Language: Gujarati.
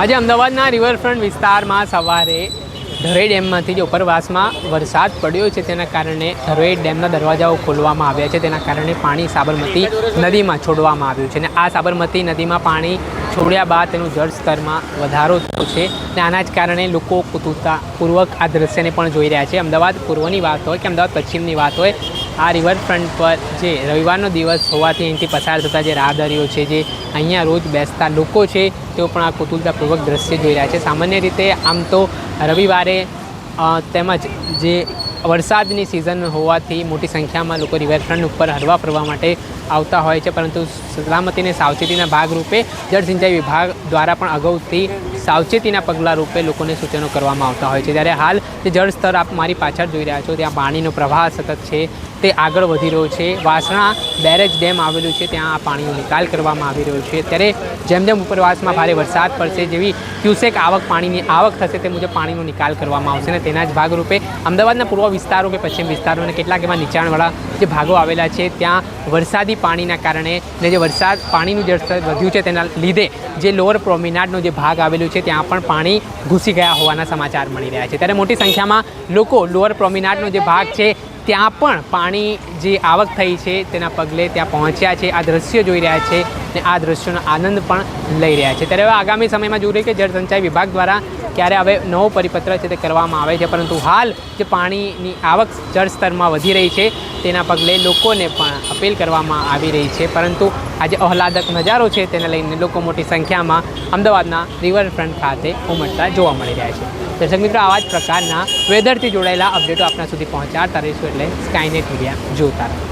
આજે અમદાવાદના રિવરફ્રન્ટ વિસ્તારમાં સવારે ધરોઈ ડેમમાંથી જે ઉપરવાસમાં વરસાદ પડ્યો છે, તેના કારણે ધરોઈ ડેમના દરવાજાઓ ખોલવામાં આવ્યા છે, તેના કારણે પાણી સાબરમતી નદીમાં છોડવામાં આવ્યું છે. અને આ સાબરમતી નદીમાં પાણી છોડ્યા બાદ તેનું જળસ્તરમાં વધારો થયો છે અને આના જ કારણે લોકો કુતુતાપૂર્વક આ દ્રશ્યને પણ જોઈ રહ્યા છે. અમદાવાદ પૂર્વની વાત હોય કે અમદાવાદ પશ્ચિમની વાત હોય આ રિવરફ્રન્ટ પર જે રવિવારનો દિવસ હોવાથી અહીંથી પસાર થતા જે રાહદારીઓ છે, જે અહીંયા રોજ બેસતા લોકો છે, તેઓ પણ આ કુતુલતાપૂર્વક દ્રશ્ય જોઈ રહ્યા છે. સામાન્ય રીતે આમ તો રવિવારે તેમજ જે વરસાદની સિઝન હોવાથી મોટી સંખ્યામાં લોકો રિવરફ્રન્ટ ઉપર હરવા ફરવા માટે આવતા હોય છે, પરંતુ સલામતીને સાવચેતીના ભાગરૂપે જળ સિંચાઈ વિભાગ દ્વારા પણ અગાઉથી સાવચેતીના પગલાં રૂપે લોકોને સૂચનો કરવામાં આવતા હોય છે. ત્યારે હાલ જે જળ સ્તર આપ મારી પાછળ જોઈ રહ્યા છો, ત્યાં પાણીનો પ્રવાહ સતત છે, તે આગળ વધી રહ્યો છે. વાસણા બેરેજ ડેમ આવેલું છે, ત્યાં આ પાણીનો નિકાલ કરવામાં આવી રહ્યો છે. ત્યારે જેમ જેમ ઉપરવાસમાં ભારે વરસાદ પડશે, જેવી ક્યુસેક આવક પાણીની આવક થશે, તે મુજબ પાણીનો નિકાલ કરવામાં આવશે. અને તેના જ ભાગરૂપે અમદાવાદના પૂર્વ વિસ્તારો કે પશ્ચિમ વિસ્તારો અને કેટલાક એવા નીચાણવાળા જે ભાગો આવેલા છે, ત્યાં વરસાદી પાણીના કારણે ને જે વરસાદ પાણીનું જળસ્તર વધ્યું છે, તેના લીધે જે લોઅર પ્રોમિનાડનો જે ભાગ આવેલું છે ત્યાં પણ પાણી ઘૂસી ગયા હોવાના સમાચાર મળી રહ્યા છે. ત્યારે મોટી સંખ્યામાં લોકો લોઅર પ્રોમિનાટનો જે ભાગ છે, ત્યાં પણ પાણી જે આવક થઈ છે, તેના પગલે ત્યાં પહોંચ્યા છે. આ દ્રશ્ય જોઈ રહ્યા છે ને આ દ્રશ્યોનો આનંદ પણ લઈ રહ્યા છે. ત્યારે હવે આગામી સમયમાં જોઈ કે જળ સંચાઈ વિભાગ દ્વારા ક્યારે હવે નવો પરિપત્ર છે તે કરવામાં આવે છે. પરંતુ હાલ જે પાણીની આવક જળ સ્તરમાં વધી રહી છે, તેના પગલે લોકોને પણ અપીલ કરવામાં આવી રહી છે. પરંતુ આજે આહલાદક નજારો છે તેને લઈને લોકો મોટી સંખ્યામાં અમદાવાદના રિવરફ્રન્ટ ખાતે ઉમટતા જોવા મળી રહ્યા છે. દર્શક મિત્રો, આવા જ પ્રકારના વેધરથી જોડાયેલા અપડેટો આપણા સુધી પહોંચાડતા રહીશું એટલે સ્કાયનેટ મીડિયા જોતા રહો.